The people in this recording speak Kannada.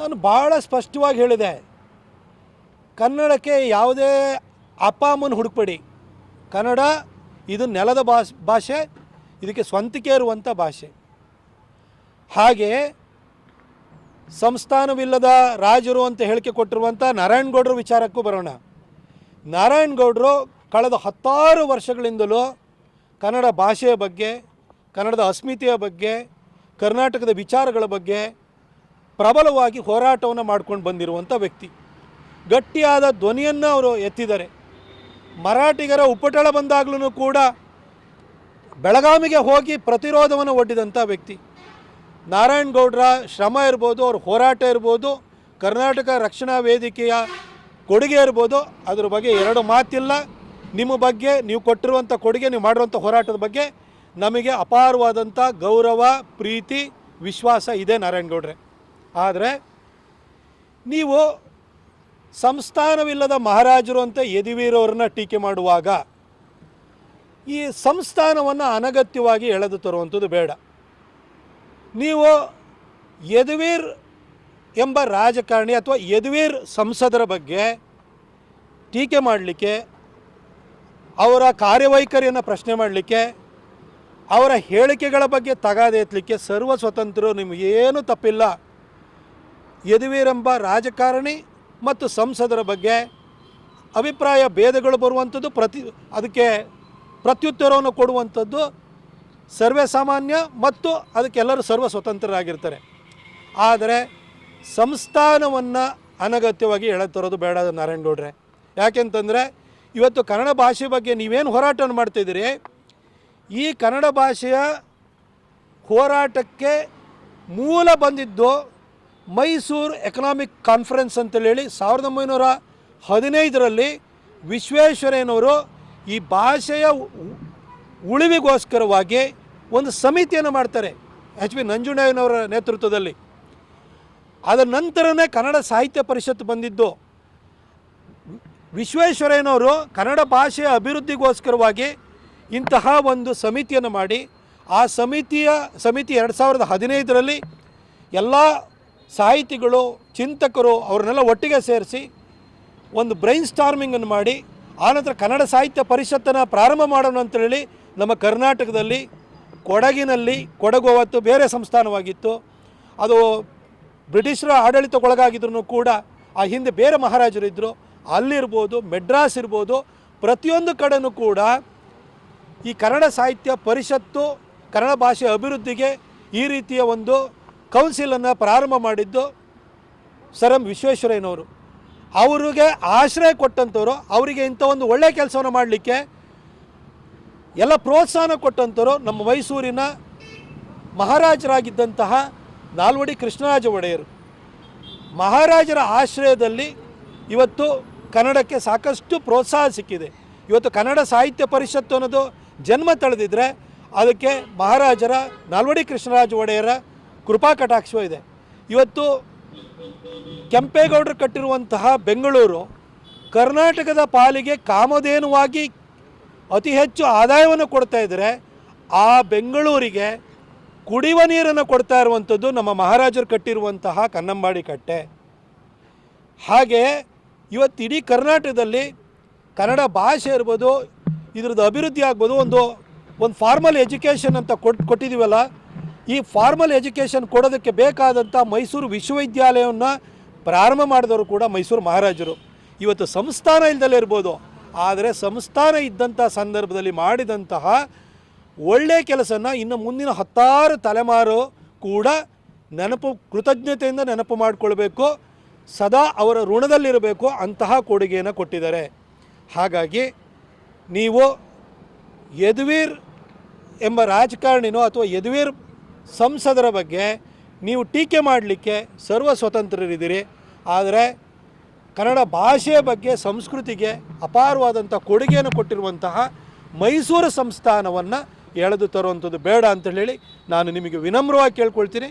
ನಾನು ಭಾಳ ಸ್ಪಷ್ಟವಾಗಿ ಹೇಳಿದೆ. ಕನ್ನಡಕ್ಕೆ ಯಾವುದೇ ಅಪ್ಪ ಅಮ್ಮನ ಹುಡುಕ್ಬೇಡಿ. ಕನ್ನಡ ಇದು ನೆಲದ ಭಾಷ್, ಭಾಷೆ, ಇದಕ್ಕೆ ಸ್ವಂತಿಕೆ ಇರುವಂಥ ಭಾಷೆ. ಹಾಗೆ ಸಂಸ್ಥಾನವಿಲ್ಲದ ರಾಜರು ಅಂತ ಹೇಳಿಕೆ ಕೊಟ್ಟಿರುವಂಥ ನಾರಾಯಣಗೌಡರ ವಿಚಾರಕ್ಕೂ ಬರೋಣ. ನಾರಾಯಣಗೌಡರು ಕಳೆದ ಹತ್ತಾರು ವರ್ಷಗಳಿಂದಲೂ ಕನ್ನಡ ಭಾಷೆಯ ಬಗ್ಗೆ, ಕನ್ನಡದ ಅಸ್ಮಿತೆಯ ಬಗ್ಗೆ, ಕರ್ನಾಟಕದ ವಿಚಾರಗಳ ಬಗ್ಗೆ ಪ್ರಬಲವಾಗಿ ಹೋರಾಟವನ್ನು ಮಾಡ್ಕೊಂಡು ಬಂದಿರುವಂಥ ವ್ಯಕ್ತಿ. ಗಟ್ಟಿಯಾದ ಧ್ವನಿಯನ್ನು ಅವರು ಎತ್ತಿದ್ದಾರೆ. ಮರಾಠಿಗರ ಉಪಟಳ ಬಂದಾಗಲೂ ಕೂಡ ಬೆಳಗಾವಿಗೆ ಹೋಗಿ ಪ್ರತಿರೋಧವನ್ನು ಒಡ್ಡಿದಂಥ ವ್ಯಕ್ತಿ. ನಾರಾಯಣಗೌಡರ ಶ್ರಮ ಇರ್ಬೋದು, ಅವ್ರ ಹೋರಾಟ ಇರ್ಬೋದು, ಕರ್ನಾಟಕ ರಕ್ಷಣಾ ವೇದಿಕೆಯ ಕೊಡುಗೆ ಇರ್ಬೋದು, ಅದ್ರ ಬಗ್ಗೆ ಎರಡು ಮಾತಿಲ್ಲ. ನಿಮ್ಮ ಬಗ್ಗೆ ನೀವು ಕೊಟ್ಟಿರುವಂಥ ಕೊಡುಗೆ, ನೀವು ಮಾಡಿರುವಂಥ ಹೋರಾಟದ ಬಗ್ಗೆ ನಮಗೆ ಅಪಾರವಾದಂಥ ಗೌರವ, ಪ್ರೀತಿ, ವಿಶ್ವಾಸ ಇದೆ ನಾರಾಯಣಗೌಡ್ರೆ ಆದರೆ ನೀವು ಸಂಸ್ಥಾನವಿಲ್ಲದ ಮಹಾರಾಜರು ಅಂತ ಯದುವೀರವ್ರನ್ನ ಟೀಕೆ ಮಾಡುವಾಗ ಈ ಸಂಸ್ಥಾನವನ್ನು ಅನಗತ್ಯವಾಗಿ ಎಳೆದು ತರುವಂಥದ್ದು ಬೇಡ. ನೀವು ಯದುವೀರ್ ಎಂಬ ರಾಜಕಾರಣಿ ಅಥವಾ ಯದುವೀರ್ ಸಂಸದರ ಬಗ್ಗೆ ಟೀಕೆ ಮಾಡಲಿಕ್ಕೆ, ಅವರ ಕಾರ್ಯವೈಖರಿಯನ್ನು ಪ್ರಶ್ನೆ ಮಾಡಲಿಕ್ಕೆ, ಅವರ ಹೇಳಿಕೆಗಳ ಬಗ್ಗೆ ತಗಾದೆ ಎತ್ತಲಿಕ್ಕೆ ಸರ್ವ ಸ್ವತಂತ್ರರು ನಿಮಗೇನು ತಪ್ಪಿಲ್ಲ. ಯದುವೀರೆಂಬ ರಾಜಕಾರಣಿ ಮತ್ತು ಸಂಸದರ ಬಗ್ಗೆ ಅಭಿಪ್ರಾಯ ಭೇದಗಳು ಬರುವಂಥದ್ದು ಪ್ರತಿ, ಅದಕ್ಕೆ ಪ್ರತ್ಯುತ್ತರವನ್ನು ಕೊಡುವಂಥದ್ದು ಸರ್ವೇ ಸಾಮಾನ್ಯ ಮತ್ತು ಅದಕ್ಕೆಲ್ಲರೂ ಸರ್ವ ಸ್ವತಂತ್ರರಾಗಿರ್ತಾರೆ. ಆದರೆ ಸಂಸ್ಥಾನವನ್ನು ಅನಗತ್ಯವಾಗಿ ಎಳೆತರೋದು ಬೇಡ ನಾರಾಯಣಗೌಡ್ರೆ ಯಾಕೆಂತಂದರೆ ಇವತ್ತು ಕನ್ನಡ ಭಾಷೆ ಬಗ್ಗೆ ನೀವೇನು ಹೋರಾಟವನ್ನು ಮಾಡ್ತಿದ್ದೀರಿ ಈ ಕನ್ನಡ ಭಾಷೆಯ ಹೋರಾಟಕ್ಕೆ ಮೂಲ ಬಂದಿದ್ದು ಮೈಸೂರು ಎಕನಾಮಿಕ್ ಕಾನ್ಫರೆನ್ಸ್ ಅಂತೇಳಿ ಸಾವಿರದ ಒಂಬೈನೂರ ಹದಿನೈದರಲ್ಲಿ ವಿಶ್ವೇಶ್ವರಯ್ಯನವರು ಈ ಭಾಷೆಯ ಉಳಿವಿಗೋಸ್ಕರವಾಗಿ ಒಂದು ಸಮಿತಿಯನ್ನು ಮಾಡ್ತಾರೆ ಎಚ್ ಬಿ ನಂಜುಂಡಯ್ಯನವರ ನೇತೃತ್ವದಲ್ಲಿ. ಅದರ ನಂತರನೇ ಕನ್ನಡ ಸಾಹಿತ್ಯ ಪರಿಷತ್ ಬಂದಿದ್ದು. ವಿಶ್ವೇಶ್ವರಯ್ಯನವರು ಕನ್ನಡ ಭಾಷೆಯ ಅಭಿವೃದ್ಧಿಗೋಸ್ಕರವಾಗಿ ಇಂತಹ ಒಂದು ಸಮಿತಿಯನ್ನು ಮಾಡಿ, ಆ ಸಮಿತಿಯ, ಸಮಿತಿ ಎರಡು ಸಾವಿರದ ಹದಿನೈದರಲ್ಲಿ ಎಲ್ಲ ಸಾಹಿತಿಗಳು, ಚಿಂತಕರು ಅವ್ರನ್ನೆಲ್ಲ ಒಟ್ಟಿಗೆ ಸೇರಿಸಿ ಒಂದು ಬ್ರೈನ್ ಸ್ಟಾರ್ಮಿಂಗನ್ನು ಮಾಡಿ ಆನಂತರ ಕನ್ನಡ ಸಾಹಿತ್ಯ ಪರಿಷತ್ತನ್ನು ಪ್ರಾರಂಭ ಮಾಡೋಣ ಅಂತೇಳಿ ನಮ್ಮ ಕರ್ನಾಟಕದಲ್ಲಿ, ಕೊಡಗಿನಲ್ಲಿ, ಕೊಡಗು ಅವತ್ತು ಬೇರೆ ಸಂಸ್ಥಾನವಾಗಿತ್ತು. ಅದು ಬ್ರಿಟಿಷರ ಆಡಳಿತಕ್ಕೊಳಗಾಗಿದ್ರು ಕೂಡ ಆ ಹಿಂದೆ ಬೇರೆ ಮಹಾರಾಜರಿದ್ದರು ಅಲ್ಲಿರ್ಬೋದು ಮೆಡ್ರಾಸ್ ಇರ್ಬೋದು, ಪ್ರತಿಯೊಂದು ಕಡೆನೂ ಕೂಡ ಈ ಕನ್ನಡ ಸಾಹಿತ್ಯ ಪರಿಷತ್ತು, ಕನ್ನಡ ಭಾಷೆ ಅಭಿವೃದ್ಧಿಗೆ ಈ ರೀತಿಯ ಒಂದು ಕೌನ್ಸಿಲನ್ನು ಪ್ರಾರಂಭ ಮಾಡಿದ್ದು ಸರ್ ಎಂ ವಿಶ್ವೇಶ್ವರಯ್ಯನವರು. ಅವರಿಗೆ ಆಶ್ರಯ ಕೊಟ್ಟಂಥವ್ರು ಅವರಿಗೆ ಇಂಥ ಒಂದು ಒಳ್ಳೆಯ ಕೆಲಸವನ್ನು ಮಾಡಲಿಕ್ಕೆ ಎಲ್ಲ ಪ್ರೋತ್ಸಾಹನ ಕೊಟ್ಟಂಥವ್ರು ನಮ್ಮ ಮೈಸೂರಿನ ಮಹಾರಾಜರಾಗಿದ್ದಂತಹ ನಾಲ್ವಡಿ ಕೃಷ್ಣರಾಜ ಒಡೆಯರು. ಮಹಾರಾಜರ ಆಶ್ರಯದಲ್ಲಿ ಇವತ್ತು ಕನ್ನಡಕ್ಕೆ ಸಾಕಷ್ಟು ಪ್ರೋತ್ಸಾಹ ಸಿಕ್ಕಿದೆ. ಇವತ್ತು ಕನ್ನಡ ಸಾಹಿತ್ಯ ಪರಿಷತ್ತು ಅನ್ನೋದು ಜನ್ಮ ತಳೆದಿದ್ರೆ ಅದಕ್ಕೆ ಮಹಾರಾಜರ ನಾಲ್ವಡಿ ಕೃಷ್ಣರಾಜ ಒಡೆಯರ ಕೃಪಾ ಕಟಾಕ್ಷವೂ ಇದೆ. ಇವತ್ತು ಕೆಂಪೇಗೌಡರು ಕಟ್ಟಿರುವಂತಹ ಬೆಂಗಳೂರು ಕರ್ನಾಟಕದ ಪಾಲಿಗೆ ಕಾಮಧೇನುವಾಗಿ ಅತಿ ಹೆಚ್ಚು ಆದಾಯವನ್ನು ಕೊಡ್ತಾ ಇದ್ದರೆ ಆ ಬೆಂಗಳೂರಿಗೆ ಕುಡಿಯುವ ನೀರನ್ನು ಕೊಡ್ತಾ ಇರುವಂಥದ್ದು ನಮ್ಮ ಮಹಾರಾಜರು ಕಟ್ಟಿರುವಂತಹ ಕನ್ನಂಬಾಡಿ ಕಟ್ಟೆ. ಹಾಗೆ ಇವತ್ತು ಇಡೀ ಕರ್ನಾಟಕದಲ್ಲಿ ಕನ್ನಡ ಭಾಷೆ ಇರ್ಬೋದು, ಇದ್ರದ್ದು ಅಭಿವೃದ್ಧಿ ಆಗ್ಬೋದು, ಒಂದು ಒಂದು ಫಾರ್ಮಲ್ ಎಜುಕೇಷನ್ ಅಂತ ಕೊಟ್ಟು ಕೊಟ್ಟಿದ್ದೀವಲ್ಲ ಈ ಫಾರ್ಮಲ್ ಎಜುಕೇಷನ್ ಕೊಡೋದಕ್ಕೆ ಬೇಕಾದಂಥ ಮೈಸೂರು ವಿಶ್ವವಿದ್ಯಾಲಯವನ್ನು ಪ್ರಾರಂಭ ಮಾಡಿದವರು ಕೂಡ ಮೈಸೂರು ಮಹಾರಾಜರು. ಇವತ್ತು ಸಂಸ್ಥಾನ ಇಲ್ದಲೇ ಇರ್ಬೋದು. ಆದರೆ ಸಂಸ್ಥಾನ ಇದ್ದಂಥ ಸಂದರ್ಭದಲ್ಲಿ ಮಾಡಿದಂತಹ ಒಳ್ಳೆಯ ಕೆಲಸನ ಇನ್ನು ಮುಂದಿನ ಹತ್ತಾರು ತಲೆಮಾರು ಕೂಡ ನೆನಪು, ಕೃತಜ್ಞತೆಯಿಂದ ನೆನಪು ಮಾಡಿಕೊಳ್ಬೇಕು. ಸದಾ ಅವರ ಋಣದಲ್ಲಿರಬೇಕು ಅಂತಹ ಕೊಡುಗೆಯನ್ನು ಕೊಟ್ಟಿದ್ದಾರೆ. ಹಾಗಾಗಿ ನೀವು ಯದುವೀರ್ ಎಂಬ ರಾಜಕಾರಣಿನೋ ಅಥವಾ ಯದುವೀರ್ ಸಂಸದರ ಬಗ್ಗೆ ನೀವು ಟೀಕೆ ಮಾಡಲಿಕ್ಕೆ ಸರ್ವ ಸ್ವತಂತ್ರರಿದ್ದೀರಿ. ಆದರೆ ಕನ್ನಡ ಭಾಷೆಯ ಬಗ್ಗೆ ಸಂಸ್ಕೃತಿಗೆ ಅಪಾರವಾದಂಥ ಕೊಡುಗೆಯನ್ನು ಕೊಟ್ಟಿರುವಂತಹ ಮೈಸೂರು ಸಂಸ್ಥಾನವನ್ನು ಎಳೆದು ತರುವಂಥದ್ದು ಬೇಡ ಅಂತ ಹೇಳಿ ನಾನು ನಿಮಗೆ ವಿನಮ್ರವಾಗಿ ಕೇಳ್ಕೊಳ್ತೀನಿ.